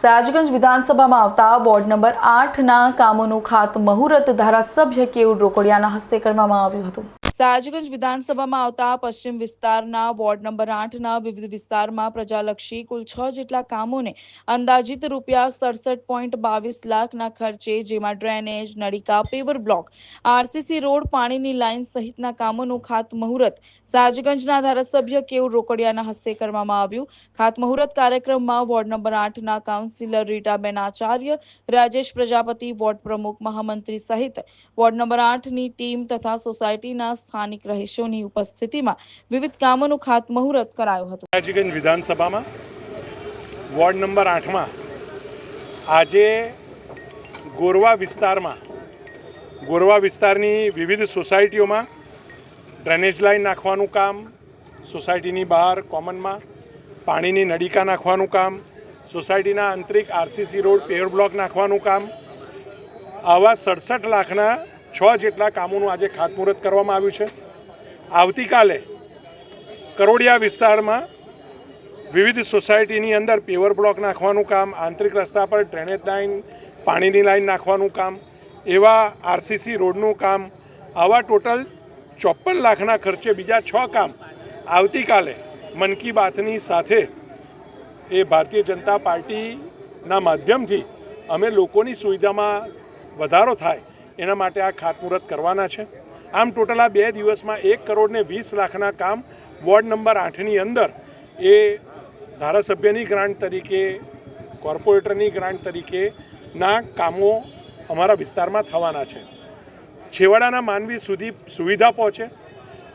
સયાજગંજ વિધાનસભામાં આવતા ward number આઠના કામોનું ખાતમુહૂર્ત ધારાસભ્ય કેયુર રોકડિયાના હસ્તે કરવામાં આવ્યું હતું? સયાજગંજ વિધાનસભામાં આવતા પશ્ચિમ વિસ્તારના વોર્ડ નંબર આઠના વિવિધ વિસ્તારમાં પ્રજાલક્ષી કુલ છ જેટલા કામોને અંદાજિત રૂપિયા સડસઠ પોઈન્ટ બાવીસ લાખના ખર્ચે, જેમાં drainage, નળિકા, paver block, R C C road, પાણીની લાઇન સહિતના કામોનું ખાતમુહૂર્ત સાજગંજના ધારાસભ્ય કેવું રોકડિયાના હસ્તે કરવામાં આવ્યું. ખાતમુહૂર્ત કાર્યક્રમમાં વોર્ડ નંબર આઠના કાઉન્સિલર રીટાબેન આચાર્ય, રાજેશ પ્રજાપતિ, વોર્ડ પ્રમુખ મહામંત્રી સહિત વોર્ડ નંબર આઠની ટીમ તથા સોસાયટીના સ્થાનિક રહીશોની ઉપસ્થિતિમાં વિવિધ કામોનું ખાતમુહૂર્ત કરાયું હતું. રાજીગંજ વિધાનસભામાં વોર્ડ નંબર આઠમાં આજે ગોરવા વિસ્તારમાં, ગોરવા વિસ્તારની વિવિધ સોસાયટીઓમાં ડ્રેનેજ લાઈન નાખવાનું કામ, સોસાયટીની બહાર કોમનમાં પાણીની નળિકા નાખવાનું કામ, સોસાયટીના આંતરિક આરસીસી રોડ પેવર બ્લોક નાખવાનું કામ, આવા સડસઠ લાખના છ જેટલા કામોનું આજે ખાતમુહૂર્ત કરવામાં આવ્યું છે. આવતીકાલે કરોડિયા વિસ્તારમાં વિવિધ સોસાયટીની અંદર પેવર બ્લોક નાખવાનું કામ, આંતરિક રસ્તા પર ડ્રેનેજ લાઇન, પાણીની લાઇન નાખવાનું કામ, એવા આરસીસી રોડનું કામ, આવા ટોટલ ચોપન લાખના ખર્ચે બીજા છ કામ આવતીકાલે મન કી બાતની સાથે એ ભારતીય જનતા પાર્ટીના માધ્યમથી અમે લોકોની સુવિધામાં વધારો થાય એના માટે આ ખાતમુહૂર્ત કરવાના છે. આમ ટોટલ આ બે દિવસમાં એક કરોડને વીસ લાખના કામ વોર્ડ નંબર આઠની અંદર એ ધારાસભ્યની ગ્રાન્ટ તરીકે, કોર્પોરેટરની ગ્રાન્ટ તરીકેના કામો અમારા વિસ્તારમાં થવાના છે. છેવાડાના માનવી સુધી સુવિધા પહોંચે.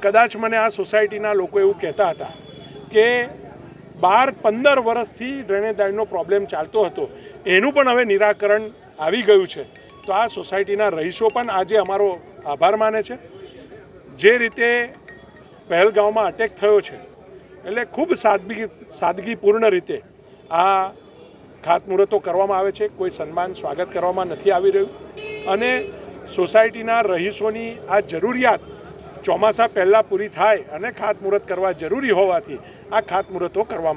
કદાચ મને આ સોસાયટીના લોકો એવું કહેતા હતા કે બાર પંદર વર્ષથી ડ્રેનેજ પ્રોબ્લેમ ચાલતો હતો. એનું પણ હવે નિરાકરણ આવી ગયું છે. તો આ સોસાયટીના રહીશો પણ આજે અમારો આભાર માને છે. જે રીતે પહેલગાંવમાં અટેક થયો છે, એટલે ખૂબ સાદગી, સાદગીપૂર્ણ રીતે આ ખાતમુહૂર્તો કરવામાં આવે છે. કોઈ સન્માન, સ્વાગત કરવામાં નથી આવી રહ્યું. અને સોસાયટીના રહીશોની આ જરૂરિયાત ચોમાસા પહેલાં પૂરી થાય અને ખાતમુહૂર્ત કરવા જરૂરી હોવાથી આ ખાતમુહૂર્તો કરવામાં